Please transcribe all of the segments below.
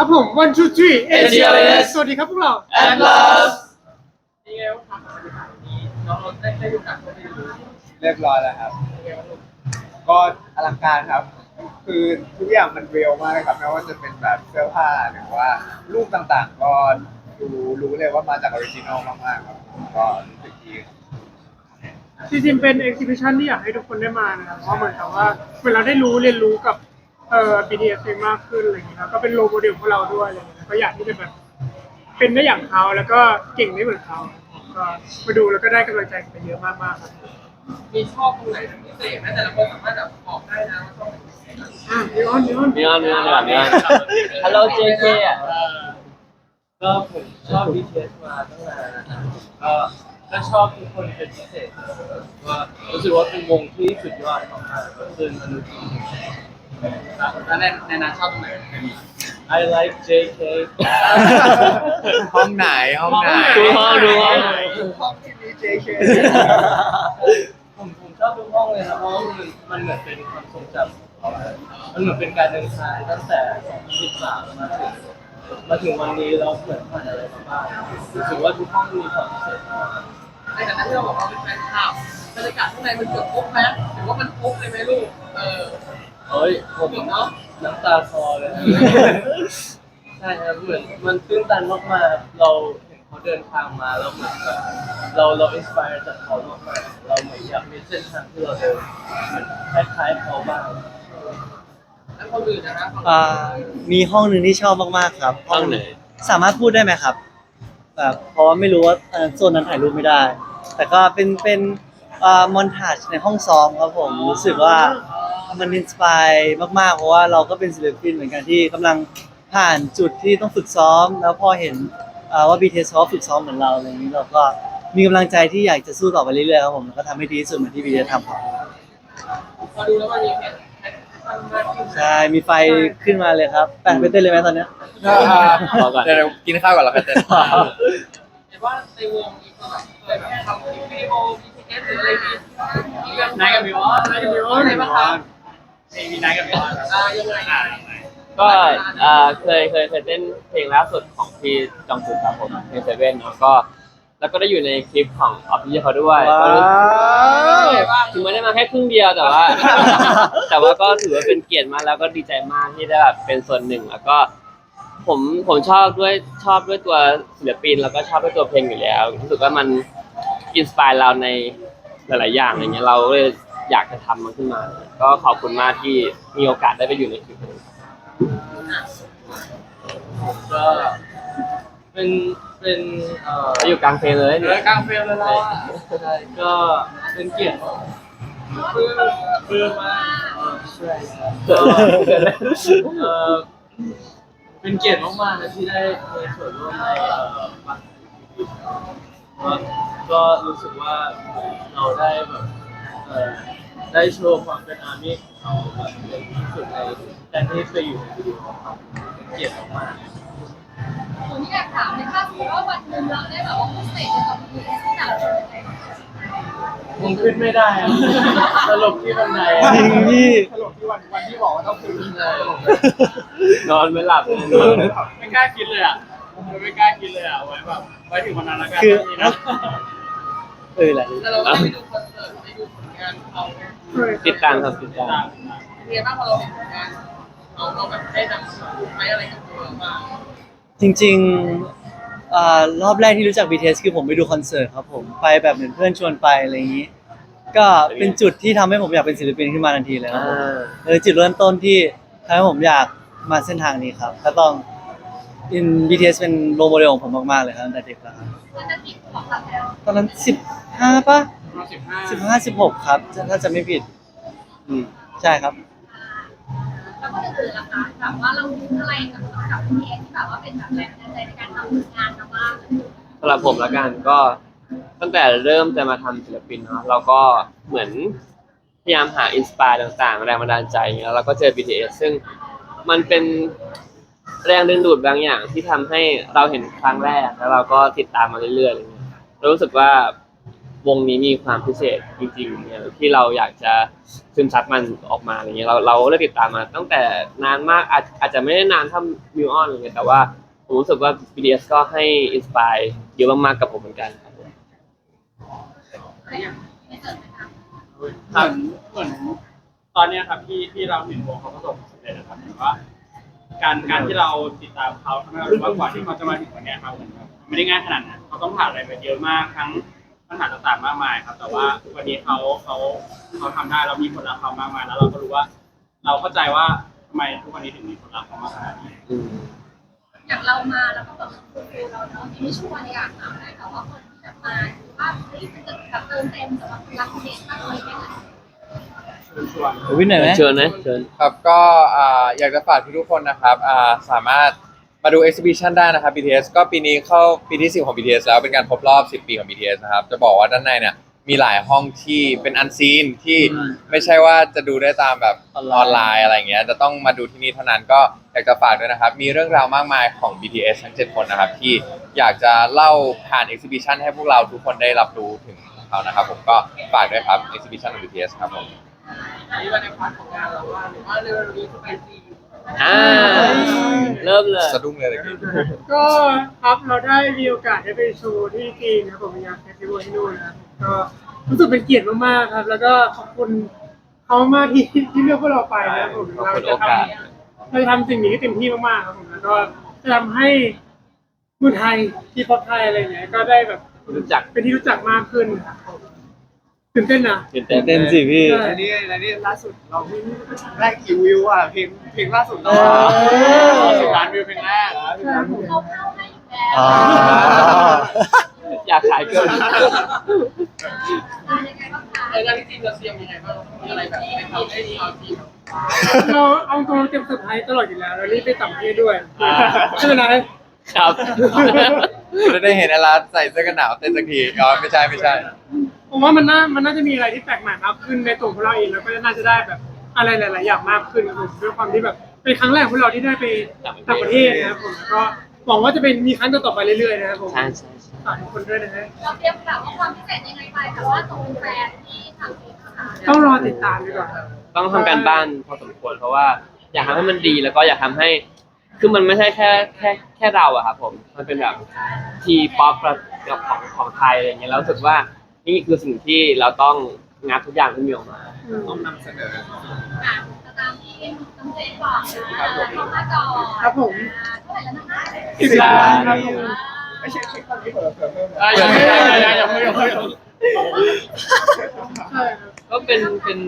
ครับผม one two three ATLS สวัสดีครับพวกเรา and love นี่ไงว่าความสัมพันธ์นี้น้องเราได้ได้ดูหนังก็ไม่รู้เรียบร้อยแล้วครับ ก็อลังการครับ คือทุกอย่างมันเรียลมากเลยครับไม่ว่าจะเป็นแบบเสื้อผ้าหรือว่ารูปต่างๆ ก็ดูรู้เลยว่ามาจากออริจินอลมากๆครับก็รู้สึกดีจริงๆเป็น exhibition ที่อยากให้ทุกคนได้มานะครับเพราะเหมือนกับว่าเวลาได้รู้เรียนรู้กับ เอ่อ BTS เองมากขึ้นอะไรอย่างเงี้ยแล้วก็เป็นโลโมเดลของเราด้วยอะไรอย่างเงี้ยก็อยากที่จะแบบเป็นได้อย่างเขาแล้วก็เก่งได้เหมือนเขาก็มาดูแล้วก็ได้กำลังใจกันไปเยอะมากๆครับมีชอบตรงไหนเป็นพิเศษไหมแต่ละคนสามารถแบบบอกได้นะว่าชอบเป็นพิเศษอะนีออนนีออนมีออนมีออนดีกว่ามีออน Hello JK อะก็ผมชอบ BTS มาตั้งนานนะครับก็ก็ชอบทุกคนเป็นพิเศษว่ารู้สึกว่าเป็นวงที่สุดยอดมากๆก็คือมนุษย์ แล้วในในนั้นชอบตรงไหน I like JK ห้องไหนห้องไหนดูห้องดูห้องห้องที่มี JK ผมผมชอบทุกห้องเลยนะเพราะว่ามันมันเหมือนเป็นความทรงจำของเราเลยมันเหมือนเป็นการเดินทางตั้งแต่2013มาถึงมาถึงวันนี้เราเหมือนผ่านอะไรมาบ้างรู้สึกว่าทุกห้องมีความพิเศษมากในฐานะที่เราบอกว่าเป็นแฟนคลับบรรยากาศข้างในมันเกือบครบไหมถือว่ามันครบเลยไหมลูกเออ เฮ้ยผมเกือบเนาะน้ำตาคลอเลย ใช่ครับเหมือนมันตื้นตันมากๆเราเห็นเขาเดินทางมาแล้วเหมือนแบบเราเราอินสปายจากเขามากๆเราเหมือนอยากมีเส้นทางที่เราเดินเหมือนคล้ายๆเขาบ้างแล้วคนอื่นนะครับอ่ามีห้องหนึ่งที่ชอบมากๆครับห้องไหนสามารถพูดได้ไหมครับแบบเพราะว่าไม่รู้ว่าเอ่อโซนนั้นถ่ายรูปไม่ได้ แต่ก็เป็นเป็นอ่า มอนทาจในห้องซ้อมครับผมรู้สึกว่ามันอินสปายมากๆ เพราะว่าเราก็เป็นศิลปินเหมือนกันที่กำลังผ่านจุดที่ต้องฝึกซ้อม แล้วพอเห็นอ่าว่า BTS เขาฝึกซ้อมเหมือนเราอะไรอย่างนี้เราก็มีกำลังใจที่อยากจะสู้ต่อไปเรื่อยๆครับผมแล้วก็ทำให้ดีที่สุดเหมือนที่ BTS ทำครับพอดูแล้วมันมีเพชรเพชรมากขึ้นใช่มีไฟขึ้นมาเลยครับแปะไปเต้นเลยไหมตอนเนี้ย พอก่อน เดี๋ยวกินข้าวก่อนแล้วกันเต้นเห็นว่าในวงมีคนแบบเคยแบบทำคลิปวิดีโอ BTS หรืออะไรดีมี นายกับบิวออนนายกับบิวออนอะไรบ้างครับมีนายกับบิวออนอ่ายังไงอะก็เอ่อเคยเคยเคยเต้นเพลงล่าสุดของพี่จองคุกครับผมเพลงเซเว่นเนาะก็ แล้วก็ได้อยู่ในคลิปของออฟฟี่เขาด้วยว้าวยังไงบ้างถึงไม่ได้มาแค่ครึ่งเดียวแต่ว่า แต่ว่าก็ถือว่าเป็นเกียรติมากแล้วก็ดีใจมากที่ได้แบบเป็นส่วนหนึ่ง แล้วก็ ผมผมชอบด้วยชอบด้วยตัวศิลปิน แล้วก็ชอบด้วยตัวเพลงอยู่แล้วรู้สึกว่ามันอินสปายเราใน หลาย ๆ อย่างอะไรเงี้ยเราก็เลยอยากจะทำมันขึ้นมา ก็ขอบคุณมากที่มีโอกาสได้ไปอยู่ในคลิปนี้ ก็เป็นเป็นเอ่อไปอยู่กลางเพลงเลยเหลืเนี่อยกลางเฟรมเลยเราอะใช่ก็เป็นเกียรติคือเพื่อมากเออใช่ครับก็เอ่อเป็นเกียรติมากๆนะที่ได้มีส่วนร่วมในเอ่อบัตร ก็ก็รู้สึกว่าเราได้แบบเอ่อได้โชว์ความเป็นอาร์มี่ของเราแบบเป็นที่สุดในการที่เคยอยู่ในวิดีโอของเขาเป็นเกียรติมากๆผมอยากถามในถ้าสมมติว่าวันหนึ่งเราได้แบบว่าพิเศษกับ BTS ที่ไหนเราจะเป็นยังไงผมขึ้นไม่ได้อะตลบที่บันไดอะจริงพี่ตลกที่วันวันที่บอกว่าต้องคืนเลย นอนไม่หลับเลยนอนไม่หลับไม่กล้าคิดเลยอะ ไม่กล้าคิดเลยอะไว้แบบไว้ถึงวันนั้นแล้วกันคือนี่นะเออแหละแต่เราก็ได้ไปดูคอนเสิร์ตไปดูผลงานเขาติดตามครับติดตาม เรียนบ้างพอเราเห็นผลงานเราเราแบบได้นำไปอะไรกับตัวมาจริงๆอ่ารอบแรกที่รู้จัก BTS คือผมไปดูคอนเสิร์ตครับผมไปแบบเหมือนเพื่อนชวนไปอะไรอย่างนี้ ก็เป็นจุดที่ทำให้ผมอยากเป็นศิลปินขึ้นมาทันทีเลยครับผมเออจุดเริ่มต้นที่ทำให้ผมอยากมาเส้นทางนี้ครับ ก็ต้อง อิน BTS เป็นโรโมเดลของผมมากๆเลยครับตั้งแต่เด็กแล้วครับมันจะติดของเราแล้วตอนนั้นสิบห้าป่ะสิบห้าสิบห้าสิบหกครับถ้าจะไม่ผิด อืมใช่ครับ แล้วก็อื่นๆนะคะแบบว่าเราดูอะไรกับกับ BTS ที่แบบว่าเป็นแบบแรงบันดาลใจในการทำผลงานเราบ้างสำหรับผมละกันก็ตั้งแต่เริ่มจะมาทำศิลปินเนาะเราก็เหมือนพยายามหาอินสปายต่างๆ แรงบันดาลใจอย่างเงี้ยแล้วเราก็เจอ BTS ซึ่งมันเป็น แรงดึงดูดบางอย่างที่ทำให้เราเห็นครั้งแรกแล้วเราก็ติดตามมาเรื่อยๆอะไรเงี้ยเรารู้สึกว่าวงนี้มีความพิเศษจริงๆเนี่ยที่เราอยากจะซึมซับมันออกมาอะไรเงี้ยเราเราเริ่มติดตามมาตั้งแต่นานมากอาจอาจจะไม่ได้นานเท่ามิวออนอะไรเงี้ยแต่ว่าผมรู้สึกว่า BTS ก็ให้อินสปายเยอะมากๆกับผมเหมือนกันครับผม ไม่เกิดนะคะครับเหมือนตอนเนี้ยครับที่ที่เราเห็นวงเขาประสบความสำเร็จนะครับเหมือนว่า การการที่เราติดตามเขาทำให้เรารู้ว่ากว่าที่เขาจะมาถึงวันเนี้ยครับมันไม่ได้ง่ายขนาดนั้นเขาต้องผ่านอะไรมาเยอะมากทั้งปัญหาต่างๆมากมายครับ แต่ว่าวันนี้เขาเขาเขาทำได้เรามีผลลัพธ์เขามากมาย แล้วเราก็รู้ว่า เราเข้าใจว่าทำไมทุกวันนี้ถึงมีผลลัพธ์เขามากขนาดนี้อย่างเรามาแล้วก็แบบคุณครูเราเนาะที่ไม่ช่วยอยากถามได้แต่ว่าคนที่จะมาว่าเฮ้ยมันจะแบบเติมเต็มสำหรับรักเด็กมากเลยไหมคะชวน วินหน่อยไหมเชิญนะเชิญครับก็อ่าอยากจะฝากทุกๆคนนะครับอ่าสามารถมาดู exhibition ได้นะครับ BTS ก็ปีนี้เข้าปีที่10ของ BTS แล้วเป็นการครบรอบ 10 ปีของ BTS นะครับ จะบอกว่าด้านในเนี่ยมีหลายห้องที่เป็นอันซีนที่อืมไม่ใช่ว่าจะดูได้ตามแบบออนอไลน์อนไลน์อะไรอย่างเงี้ยจะต้องมาดูที่นี่เท่านั้นก็อยากจะฝากด้วยนะครับ มีเรื่องราวมากมายของ BTS ทั้ง 7 คนนะครับ ที่อยากจะเล่าผ่าน exhibition ให้พวกเราทุกคนได้รับรู้ถึงเขานะครับ ผมก็ฝากด้วยครับ exhibition ของ BTS ครับผม อันนี้วันในพาร์ทของงานเราว่าหรือว่าเร็วๆนี้จะไปจีนอ่าเริ่มเลยสะดุ้งเลยเลยก็ครับเราได้มีโอกาสได้ไปโชว์ที่จีนนะครับผมงานเฟสติวัลที่นู่นนะครับก็รู้สึกเป็นเกียรติมากๆครับ แล้วก็ขอบคุณเขามากที่ที่เลือกพวกเราไปนะครับผมขอบเราคุณจะโอกาสทำเราจะทำสิ่งนี้ให้เต็มที่มากๆครับผมแล้วก็จะทำให้เมืองไทยที่พอปไทยอะไรอย่างเงี้ยก็ได้แบบรู้จักเป็นที่รู้จักมากขึ้นครับผม ตื่นเต้นนะ ตื่นเต้นเต้นสิพี่ ใช่ และนี่และนี่ล่าสุดเราเพิ่งได้กี่วิวอะเพลงเพลงล่าสุดเราเออ สิบล้านวิวเพลงแรกเขาเข้าให้อยู่แล้วอ๋อ อยากขายเกินยังไงบ้างคะในงานที่จีนเราเตรียมยังไงบ้างมีอะไรแบบให้ทำได้ดีเอาจีนเราเอาตัวเราเตรียมเซอร์ไพรส์ตลอดอยู่แล้วเรารีบไปต่างประเทศด้วยใช่ไหมนายครับ จะได้เห็นอลาใส่เสื้อกันหนาวเต้นสักทีอ๋อไม่ใช่ไม่ใช่ ผมว่ามันน่ามันน่าจะมีอะไรที่แปลกใหม่มากขึ้นในตัวของเราเองแล้วก็น่าจะได้แบบอะไรหลาย ๆ อย่างมากขึ้นครับผมด้วยความที่แบบเป็นครั้งแรกของเราที่ได้ไปต่างประเทศนะครับผมแล้วก็หวังว่าจะเป็นมีครั้งต่อ ๆ ไปเรื่อย ๆ นะครับผมใช่ใช่ใช่ฝากทุกคนด้วยนะฮะเราเตรียมแบบว่าความพิเศษยังไงไปแต่ว่าตรงแฟนที่ทำนี้นะคะต้องรอติดตามดีกว่าต้องทำการบ้านพอสมควรเพราะว่าอยากทำให้มันดีแล้วก็อยากทำให้ คือมันไม่ใช่แค่แค่แค่เราอะครับผม มันเป็นแบบทีป๊อปกับของของไทยอะไรเงี้ยแล้วรู้สึกว่า นี่คือสิ่งที่เราต้องงัดทุกอย่างที่มีออกมาต้องนำเสนอ อะตามที่น้องเจนบอกนะเข้ามาจอครับผมเท่าไหร่แล้วนะคะสิบล้านครับผม ไม่ใช่คลิปตอนนี้เปิดเผยเพิ่มอะยังไม่ยังยังยังไม่ยังไม่ใช่ครับก็เป็นเป็น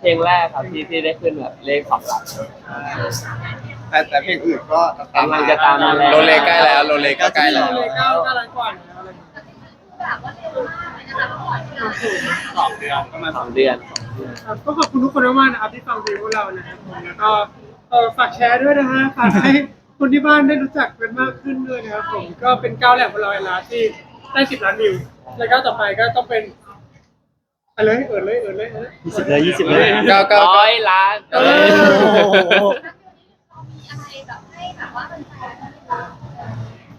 เพลงแรกครับที่ที่ได้ขึ้นแบบเลขสองหลัก แต่แต่เพลงอื่นก็ตามกำลังจะตามมาแล้วโรเลใกล้แล้วโรเลก็ใกล้แล้ว เลยเก้าเก้าล้านกว่าแล้วอะไรอย่างเงี้ย แบบว่าเร็ สองเดือนก็มาสองเดือน ครับก็ขอบคุณทุกคนมากๆนะครับที่ฟังเพลงพวกเรานะครับผมแล้วก็เออฝากแชร์ด้วยนะฮะฝากให้คนที่บ้านได้รู้จักกันมากขึ้นด้วยนะครับผมก็เป็นก้าวแรกของเราเองนะที่ได้สิบล้านวิวแล้วก็ต่อไปก็ต้องเป็นอะไรเอิดเลยเอิดเลยเอิดเลยยี่สิบเลยยี่สิบเลย ก็ก็ร้อยล้านเออโอ้โหมีอะไรแบบให้แบบว่าเป็นแฟน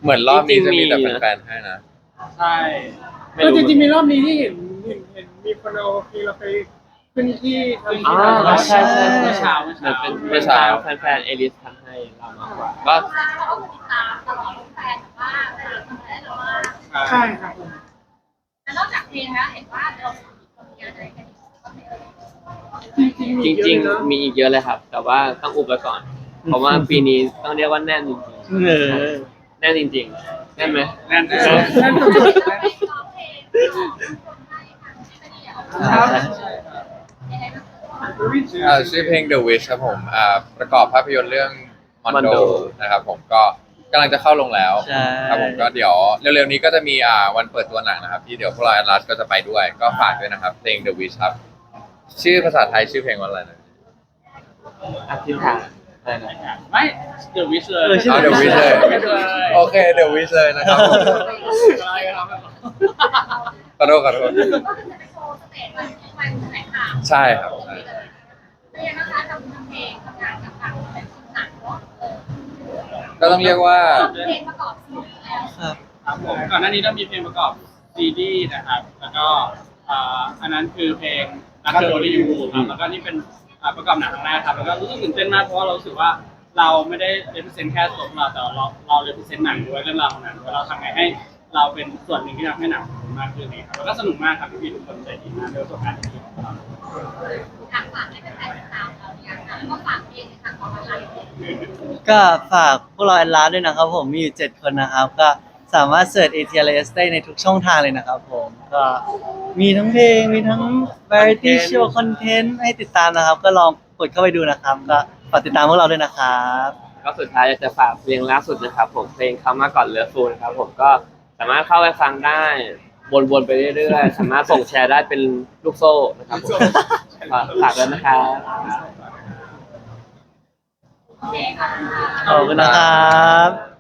เหมือนรอบนี้จะมีแต่แฟนๆให้นะ ใช่ไม่ก็รู้จริงๆมีรอบนี้ที่เห็นเห็นเห็นมีคนเอาเพลงเราไปขึ้นที่ทำที่อ่าต่างประเทศใช่ใช่เมื่อใช่เช้าเหเมื่อมือนเช้าเป็นเป็นทางแฟนๆเอลิสทำให้เรามากกว่าก็ก็เขาก็ติดตามตลอดแฟนว่าเออทำอะไรแต่ว่าใช่ครับผมนอกจากเพลงแล้วเห็นว่าเรามีอะไรกันอีกจริงๆมีจริง เยอะเลยเนอะๆ มีอีกเยอะเลยครับ แต่ว่าต้องอุบไว้ก่อน เพราะว่าปีนี้ต้องเรียกว่าแน่นจริงเออ ๆแน่นจริงๆ แน่นไหมแน่นนั่นก็คือร้องเพลงร้องคนให้ทางที่ไม่เดียวครับยังไงบ้างอ่าชื่อเพลง The Wish ครับผมอ่าประกอบภาพยนตร์เรื่อง Mondo นะครับผมก็กำลังจะเข้าลงแล้วใช่ ครับผมก็เดี๋ยวเร็วๆนี้ก็จะมีอ่าวันเปิดตัวหนังนะครับ ที่เดี๋ยวพวกเราแอดลัสก็จะไปด้วย ก็ฝากด้วยนะครับ เพลง The Wish ครับ ชื่อภาษาไทยชื่อเพลงว่าอะไรนะ อธิษฐาน อะไรนะไม่เดอะวิชเลยเออชื่เอา The Wish เลยไม่เลยโอเค The Wish เลยนะครับผมอะไรครับขอโทษขอโทษก็คือจะไปโชว์สเตจวันที่วันแถลงข่าวใช่ครับใช่ เป็นยังไงนะคะทำเพลงทำงานกับทางหนังเนาะเออก็ต้องเรียกว่า เพลงประกอบซีรีส์แล้วครับ ครับผมก่อนหน้านี้เรามีเพลงประกอบซีดีส์นะครับ แล้วก็อ่าอันนั้นคือเพลงรักเธอโอลิยูครับแล้วก็นี่เป็น อ่าประกอบหนังครั้งแรกครับแล้วก็รู้สึกตื่นเต้นมากเพราะว่าเรารู้สึกว่าเราไม่ได้เ e ป r เซนแค่ตัวของเราแต่เราเราเ e ป r เซนหนังด้วยเรื่องราวของหนังด้วยเราทำไงให้เราเป็นส่วนหนึ่งที่ทำให้หนังมันมากขึ้นนี่ครับแล้วก็สนุกมากครับพี่ๆทุกคนใจดีมากด้วยประสบการณ์ที่ดีของเราอยากฝากให้แฟนๆติดตามเราอย่างนะแล้วก็ฝากเพลงในทางของอะไรก็ฝากพวกเราแอนลาด้วยนะครับผมมีอยู่7คนนะครับก็ สามารถเสิร์ช ATLS ได้ในทุกช่องทางเลยนะครับผมก็มีทั้งเพลง มีทั้ง variety show content ให้ติดตามนะครับ ก็ลองกดเข้าไปดูนะครับ ก็ฝากติดตามพวกเราด้วยนะครับ ก็สุดท้ายอยากจะฝากเพลงล่าสุดนะครับ ผมเพลงคำมาก่อนเลือฟูนะครับผมก็สามารถเข้าไปฟังได้วนๆไปเรื่อยๆ สามารถส่งแชร์ได้เป็นลูกโซ่นะครับผมฝากฝากด้วยนะครับโอเคค่ะขอบคุณนะครับ